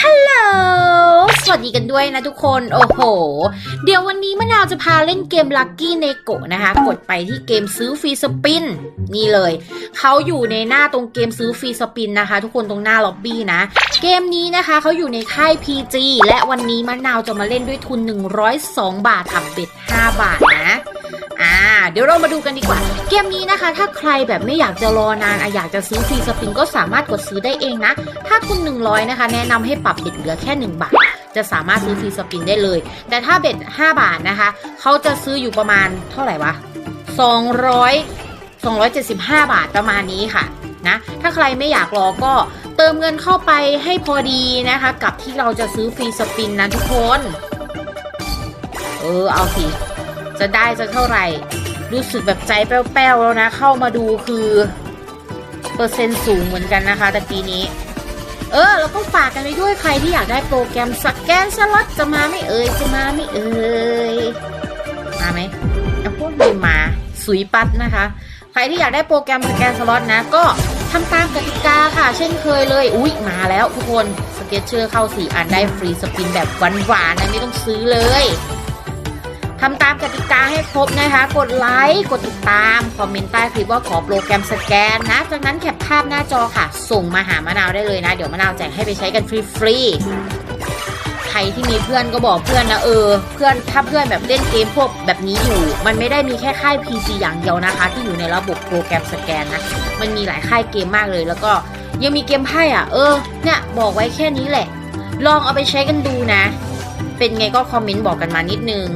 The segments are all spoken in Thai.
ฮัลโหล สวัสดีกันด้วยนะทุกคน โอ้โห เดี๋ยววันนี้มะนาวจะพาเล่นเกม Lucky n e g o นะคะ กดไปที่เกมซื้อฟรีสปิน นี่เลย เขาอยู่ในหน้าตรงเกมซื้อฟรีสปินนะคะ ทุกคนตรงหน้าล็อบบี้นะ เกมนี้นะคะเขาอยู่ในค่าย PG และวันนี้มะนาวจะมาเล่นด้วยทุน 102 บาททำเบ็ด 5 บาทนะ อ่า เดี๋ยวเรามาดูกันดีกว่า เกมนี้นะคะ ถ้าใครแบบไม่อยากจะรอนานอะอยากจะซื้อฟรีสปินก็สามารถกดซื้อได้เองนะ ถ้าทุน100 นะคะ แนะนำให้ปรับเบ็ดเหลือแค่ 1 บาท จะสามารถซื้อฟรีสปินได้เลย แต่ถ้าเบ็ด 5 บาทนะคะเขาจะซื้ออยู่ประมาณเท่าไหร่วะ 200 275 บาทประมาณนี้ค่ะนะถ้าใครไม่อยากรอก็เติมเงินเข้าไปให้พอดีนะคะ กับที่เราจะซื้อฟรีสปินนะทุกคน เออเอาสิ จะได้จะเท่าไหร่ รู้สึกแบบใจแป้วๆแล้วนะ เข้ามาดูคือ เปอร์เซ็นต์สูงเหมือนกันนะคะ แต่ปีนี้ เออ แล้วก็ฝากกันไปด้วยใครที่อยากได้โปรแกรมสแกนสล็อตจะมาไม่เอ่ยจะมาไม่เอ่ยมาไหมเอาพวกไม่มาสุยปัดนะคะ ใครที่อยากได้โปรแกรมสแกนสล็อตนะ ก็ทำตามกติกาค่ะ เช่นเคยเลย อุ๊ย มาแล้วทุกคน สเก็ตเชอร์เข้าสี่อันได้ฟรีสปินแบบหวานๆนะ ไม่ต้องซื้อเลย ทำตามกติกาให้ครบนะคะ กดไลค์ กดติดตาม คอมเมนต์ใต้คลิปว่าขอโปรแกรมสแกนนะ จากนั้นแคปภาพหน้าจอค่ะ ส่งมาหามะนาวได้เลยนะ เดี๋ยวมะนาวแจกให้ไปใช้กันฟรีๆ ใครที่มีเพื่อนก็บอกเพื่อนนะเออ เพื่อนถ้าเพื่อนแบบเล่นเกมพวกแบบนี้อยู่ มันไม่ได้มีแค่ค่าย PC อย่างเดียวนะคะ ที่อยู่ในระบบโปรแกรมสแกนนะ มันมีหลายค่ายเกมมากเลย แล้วก็ยังมีเกมไพ่อะ เออ เนี่ยบอกไว้แค่นี้แหละ ลองเอาไปใช้กันดูนะ เป็นไงก็คอมเมนต์บอกกันมานิดนึง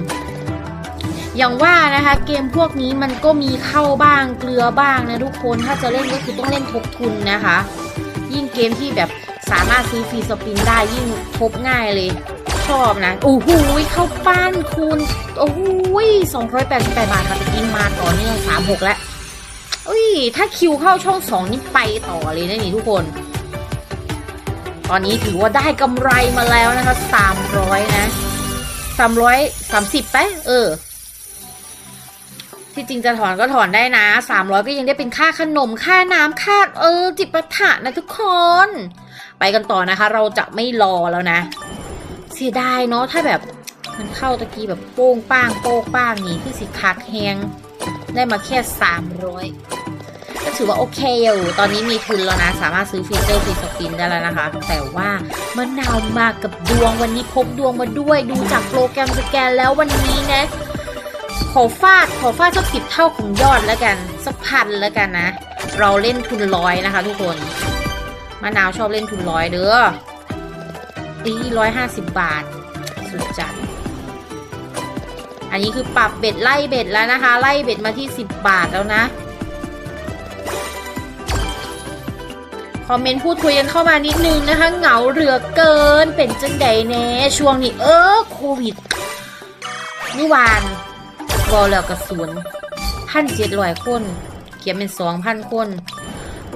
อย่างว่านะคะเกมพวกนี้มันก็มีเข้าบ้างเกลือบ้างนะทุกคนถ้าจะเล่นก็คือต้องเล่นทบทุนนะคะ ยิ่งเกมที่แบบสามารถซื้อฟรีสปินได้ยิ่งทบง่ายเลย ชอบนะโอ้โหเข้าป้านคูณโอ้โหสองร้อยแปดสิบแปดบาทค่ะตะกี้มาต่อเนื่องสามหกแล้วอุ้ยถ้าคิวเข้าช่องสองนี่ไปต่อเลยนะนี่ทุกคน ตอนนี้ถือว่าได้กำไรมาแล้วนะคะสามร้อยนะสามร้อยสามสิบไปเออ ที่จริงจะถอนก็ถอนได้นะสามร้อยก็ยังได้เป็นค่าขนมค่าน้ำค่าเออจิปาถะนะทุกคน ไปกันต่อนะคะ เราจะไม่รอแล้วนะ เสียดายเนาะถ้าแบบมันเข้าตะกี้แบบโป้งป้างโป้งป้างนี่คือสิคักแฮงได้มาแค่สามร้อยก็ถือว่าโอเคอยู่ตอนนี้มีทุนแล้วนะ สามารถซื้อฟีเจอร์ฟรีสปินได้แล้วนะคะ แต่ว่ามะนาวมากับดวงวันนี้พกดวงมาด้วย ดูจากโปรแกรมสแกนแล้ววันนี้นะ ขอฟาดขอฟาดสักสิบเท่าของยอดแล้วกันสักพันแล้วกันนะ เราเล่นทุนร้อยนะคะ ทุกคนมะนาวชอบเล่นทุนร้อยเด้อตีร้อยห้าสิบบาท สุดจัดอันนี้คือปรับเบ็ดไล่เบ็ดแล้วนะคะ ไล่เบ็ดมาที่สิบบาทแล้วนะคอมเมนต์พูดคุยกันเข้ามานิดนึงนะคะ เหงาเหลือเกินเป็นจังใดแน่ช่วงนี้ เออโควิดนี่วาน บอแล้วกระสุนพันเจ็ดร้อยคน เขียนเป็นสองพันคน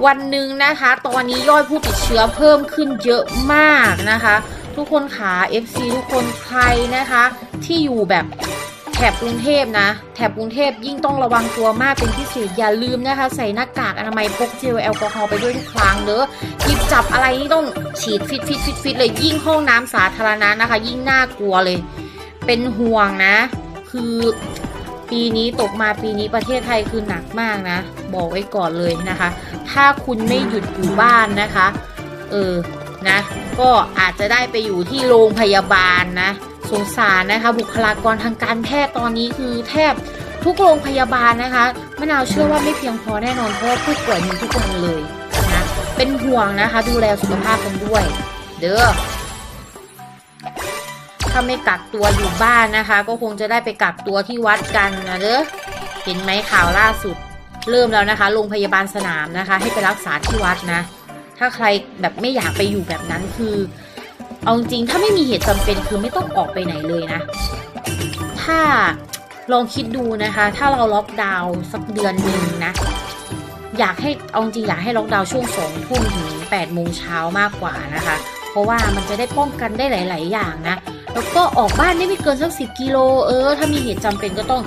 วันหนึ่งนะคะ ตอนนี้ยอดผู้ติดเชื้อเพิ่มขึ้นเยอะมากนะคะ ทุกคนขา FC ทุกคนใครนะคะ ที่อยู่แบบแถบกรุงเทพนะ แถบกรุงเทพยิ่งต้องระวังตัวมากเป็นพิเศษอย่าลืมนะคะ ใส่หน้ากากอนามัยพกเจลแอลกอฮอล์ไปด้วยทุกครั้งเด้อหยิบจับอะไรนี่ต้องฉีดฟิตฟิตฟิตฟิตเลยยิ่งห้องน้ำสาธารณะนะคะ ยิ่งน่ากลัวเลย เป็นห่วงนะ คือ ปีนี้ตกมาปีนี้ประเทศไทยคือหนักมากนะ บอกไว้ก่อนเลยนะคะ ถ้าคุณไม่หยุดอยู่บ้านนะคะ เออนะ ก็อาจจะได้ไปอยู่ที่โรงพยาบาลนะ สงสารนะคะ บุคลากรทางการแพทย์ตอนนี้คือแทบทุกโรงพยาบาลนะคะมะนาวเชื่อว่าไม่เพียงพอแน่นอนเพราะผู้ป่วยมีทุกคนเลยนะเป็นห่วงนะคะ ดูแลสุขภาพกันด้วย เด้อ ถ้าไม่กักตัวอยู่บ้านนะคะ ก็คงจะได้ไปกักตัวที่วัดกันนะเด้อเห็นไหมข่าวล่าสุด เริ่มแล้วนะคะโรงพยาบาลสนามนะคะ ให้ไปรักษาที่วัดนะ ถ้าใครแบบไม่อยากไปอยู่แบบนั้นคือ เอาจริงถ้าไม่มีเหตุจำเป็นคือไม่ต้องออกไปไหนเลยนะ ถ้าลองคิดดูนะคะ ถ้าเราล็อกดาวน์สักเดือนหนึ่งนะอยากให้เอาจริงอยากให้ล็อกดาวน์ช่วงสองทุ่มถึงแปดโมงเช้ามากกว่านะคะ เพราะว่ามันจะได้ป้องกันได้หลาย ๆ อย่างนะ แล้วก็ออกบ้านได้ไม่เกินสักสิบกิโลเออ ถ้ามีเหตุจำเป็นก็ต้อง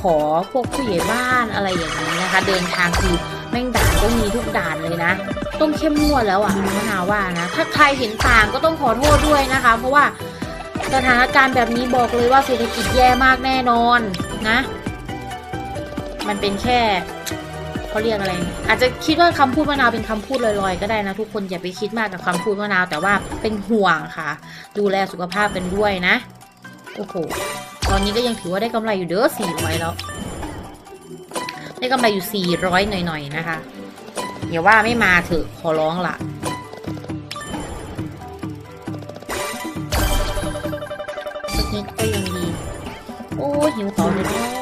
ขอพวกผู้ใหญ่บ้านอะไรอย่างนี้นะคะ เดินทางคือแม่งด่านต้องมีทุกด่านเลยนะ ต้องเข้มงวดแล้วอะมะนาว่านะ ถ้าใครเห็นต่างก็ต้องขอโทษด้วยนะคะ เพราะว่าสถานการณ์แบบนี้บอกเลยว่าเศรษฐกิจแย่มากแน่นอนนะ มันเป็นแค่ เขาเรียกอะไร อาจจะคิดว่าคำพูดมะนาวเป็นคำพูดลอยๆ ก็ได้นะทุกคนอย่าไปคิดมากกับคำพูดมะนาวแต่ว่าเป็นห่วงค่ะ ดูแลสุขภาพกันด้วยนะ โอ้โหตอนนี้ก็ยังถือว่าได้กำไรอยู่เด้อสี่ร้อยแล้ว ได้กำไรอยู่สี่ร้อยหน่อยๆนะคะอย่าว่าไม่มาเถอะขอร้องละสักนิดก็ยังดี โอ้หิวต่อเลย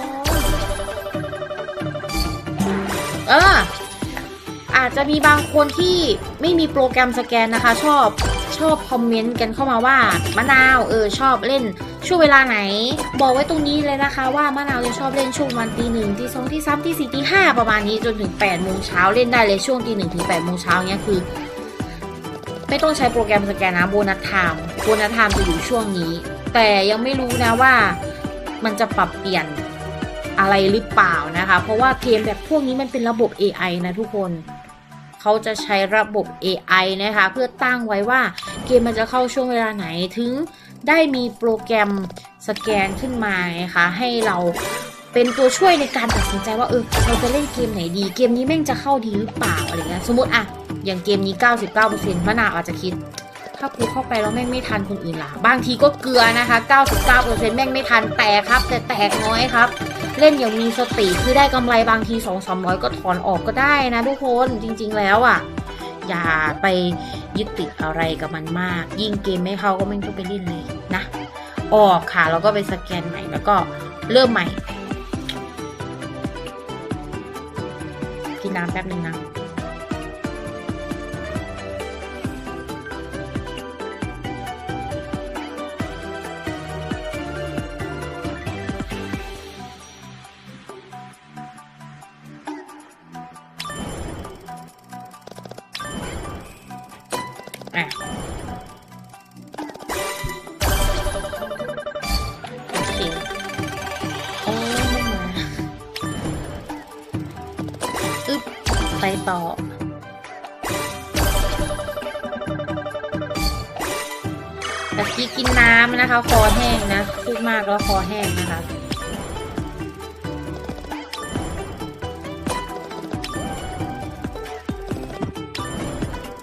เออ อาจจะมีบางคนที่ไม่มีโปรแกรมสแกนนะคะ ชอบชอบคอมเมนต์กันเข้ามาว่ามะนาวเออชอบเล่นช่วงเวลาไหน บอกไว้ตรงนี้เลยนะคะ ว่ามะนาวจะชอบเล่นช่วงวันตีหนึ่งตีสองตีสามตีสี่ตีห้าประมาณนี้จนถึง8ปดโมงเช้าเล่นได้เลยช่วงตีหนึ่งถึง8ปดโมงเช้าเนี้ยคือ ไม่ต้องใช้โปรแกรมสแกนนะโบนัสไทม์โบนัสไทม์จะอยู่ช่วงนี้ แต่ยังไม่รู้นะว่ามันจะปรับเปลี่ยน อะไรหรือเปล่านะคะ เพราะว่าเกมแบบพวกนี้มันเป็นระบบ AI นะทุกคนเขาจะใช้ระบบ AI นะคะ เพื่อตั้งไว้ว่าเกมมันจะเข้าช่วงเวลาไหนถึงได้มีโปรแกรมสแกนขึ้นมานะคะให้เราเป็นตัวช่วยในการตัดสินใจว่าเออเราจะเล่นเกมไหนดี เกมนี้แม่งจะเข้าดีหรือเปล่าอะไรเงี้ยสมมติอะอย่างเกมนี้ 99%มะนาวอาจจะคิด ถ้ากูเข้าไปแล้วแม่งไม่ทันคนอื่นล่ะ บางทีก็เกลือนะคะ 99%แม่งไม่ทันแต่ครับ แต่แตกน้อยครับ เล่นอย่างมีสติคือได้กำไรบางทีสองสองร้อยก็ถอนออกก็ได้นะทุกคนจริง ๆ แล้วอะ อย่าไปยึดติดอะไรกับมันมาก ยิ่งเกมไม่เข้าก็ไม่ต้องไปเล่นเลยนะ ออกค่ะแล้วก็ไปสแกนใหม่แล้วก็เริ่มใหม่กินน้ำแป๊บนึงนะ ต่อตะกี้กินน้ำนะคะ คอแห้งนะพูดมากแล้วคอแห้งนะคะ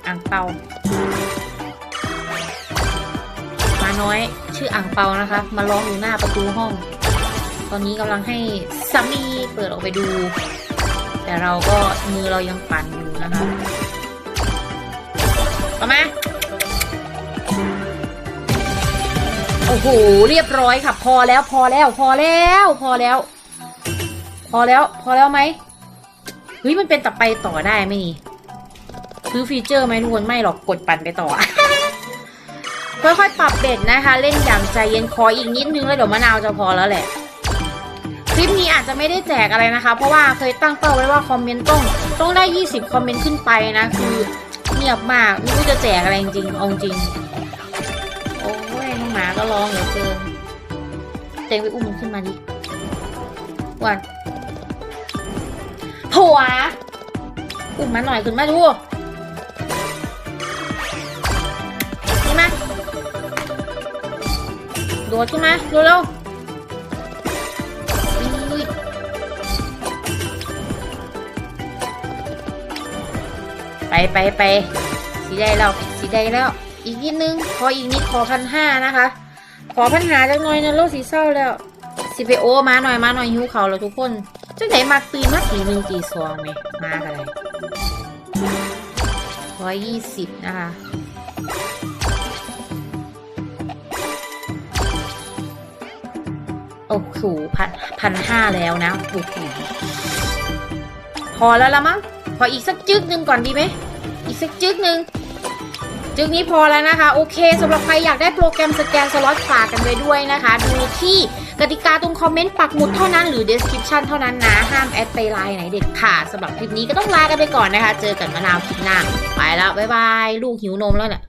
อ่างเปามาน้อยชื่ออ่างเปานะคะ มาร้องอยู่หน้าประตูห้อง ตอนนี้กำลังให้ซัมมี่เปิดออกไปดู แต่เราก็มือเรายังปั่นอยู่นะคะต่อมาโอ้โห เรียบร้อยค่ะ พอแล้วพอแล้ว พอแล้ว พอแล้ว พอแล้ว พอแล้วไหมเฮ้ยมันเป็นต่อไปต่อได้ไหมนี่ซื้อฟีเจอร์ไหมทุกคนไม่หรอกกดปั่นไปต่อ ค่อยๆปรับเบ็ดนะคะ เล่นอย่างใจเย็นคออีกนิดนึงแล้วเดี๋ยวมะนาวจะพอแล้วแหละ คลิปนี้อาจจะไม่ได้แจกอะไรนะคะ เพราะว่าเคยตั้งเป้าไว้ว่าคอมเมนต์ต้องต้องได้ 20 คอมเมนต์ขึ้นไปนะ คือเงียบมากไม่รู้จะแจกอะไรจริงเอาจริง โอ้ยน้องหมาก็ร้องเหลือเกินเต็งไปอุ้มมันขึ้นมาดิวันผัวอุ้มมันหน่อยขึ้นมาดูนี่มาโดดขึ้นมาเร็วๆ ไปไปไปสีได้แล้วสีได้แล้ว อีกนิดนึงขออีกนิดขอพันห้านะคะ ขอพันหาจังหน่อยนะโลกสีเศร้าแล้วสิไปโอมาหน่อยมาหน่อยหิวเขาแล้วทุกคนจังไหนมาตื่นมาตีหนึ่งตีสองไหมมากันเลยร้อยยี่สิบนะคะโอ้โหพันพันห้าแล้วนะโอ้โหพอแล้วละมั้ง ขออีกสักจึกหนึ่งก่อนดีไหม อีกสักจึกหนึ่งจึกนี้พอแล้วนะคะ โอเคสำหรับใครอยากได้โปรแกรมสแกนสล็อตฝากกันไว้ด้วยนะคะ ดูที่กติกาตรงคอมเมนต์ปักหมุดเท่านั้นหรือ description เท่านั้นนะ ห้ามแอดไปไลน์ไหนเด็ดขาดสำหรับคลิปนี้ก็ต้องลากันไปก่อนนะคะ เจอกันมะนาวคลิปหน้า ไปแล้ว บ๊ายบาย ลูกหิวนมแล้วเนี่ย